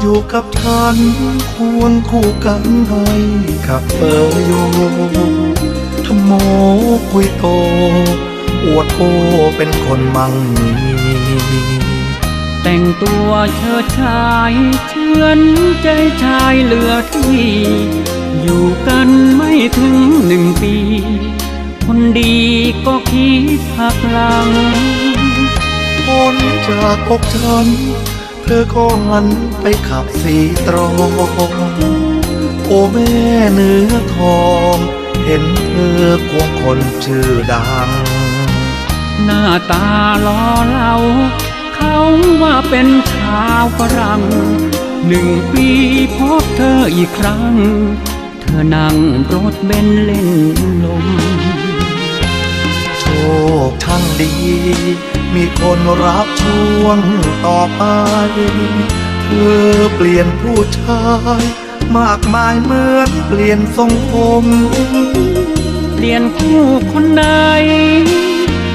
อยู่กับฉัน ควรคู่กันให้ขับเปอโยทำโมคุยโต อวดโอเป็นคนมั่งมีแต่งตัวเชิดชายเชื่อนใจชายเหลือที่ อยู่กันไม่ถึงหนึ่งปี คนดีก็คิดหักหลังพ้นจากอกฉัน เธอก็หันไปขับสีตรองโอ้แม่เนื้อทอง เห็นเธอควงคนชื่อดัง หน้าตาล้อเล่าเขาว่าเป็นชาวฝรั่งหนึ่งปีพบเธออีกครั้ง เธอนั่งรถเบนเล่นลม โชคช่างดี มีคนรับช่วงต่อไป เธอเปลี่ยนผู้ชาย มากมายเหมือนเปลี่ยนทรงผม เปลี่ยนคู่คนใด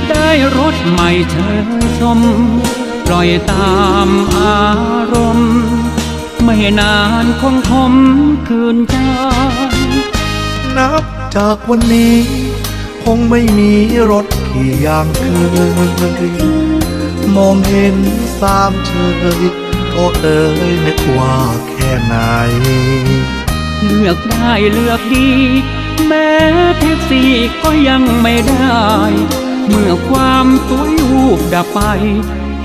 ได้รถใหม่เธอชม ปล่อยตามอารมณ์ ไม่นานคงคมคืนใจนับจากวันนี้ค งไม่มีรถขี่อย่างเคยมองเห็นสามเชยโอ้เอ๋ยนึกว่าแค่ไหน เลือกได้เลือกดี แม้แท็กซี่ก็ยังไม่ได้ เมื่อความสวยวูบดับไป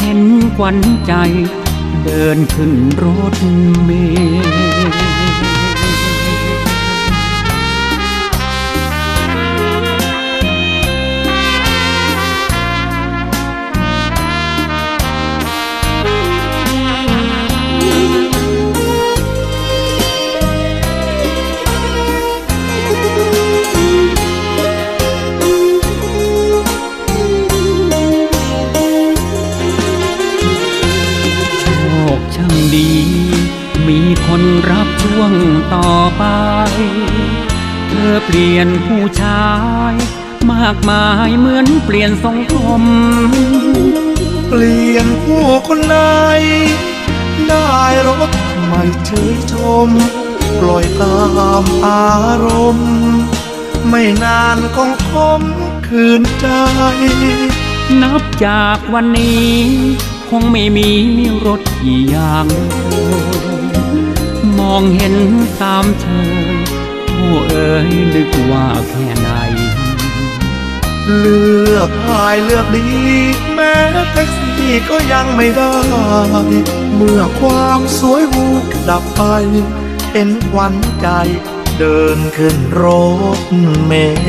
เห็นควันใจ เดินขึ้นรถเมล์ คนรับช่วงต่อไป เธอเปลี่ยนผู้ชาย มากมายเหมือนเปลี่ยนทรงผมเปลี่ยนผู้คนไหนได้รถใหม่เฉยชม ปล่อยตามอารมณ์ ไม่นานคงคมคืนใจ นับจากวันนี้ คงไม่มีรถกี่อย่างเธอม องเห็นตามเธอโอ้เอ๋ยนึกว่าแค่ไหน เลือกหายเลือกดี แม้แท็กซี่ก็ยังไม่ได้ เมื่อความสวยหูดับไป เห็นควันใจ เดินขึ้นรถเมล์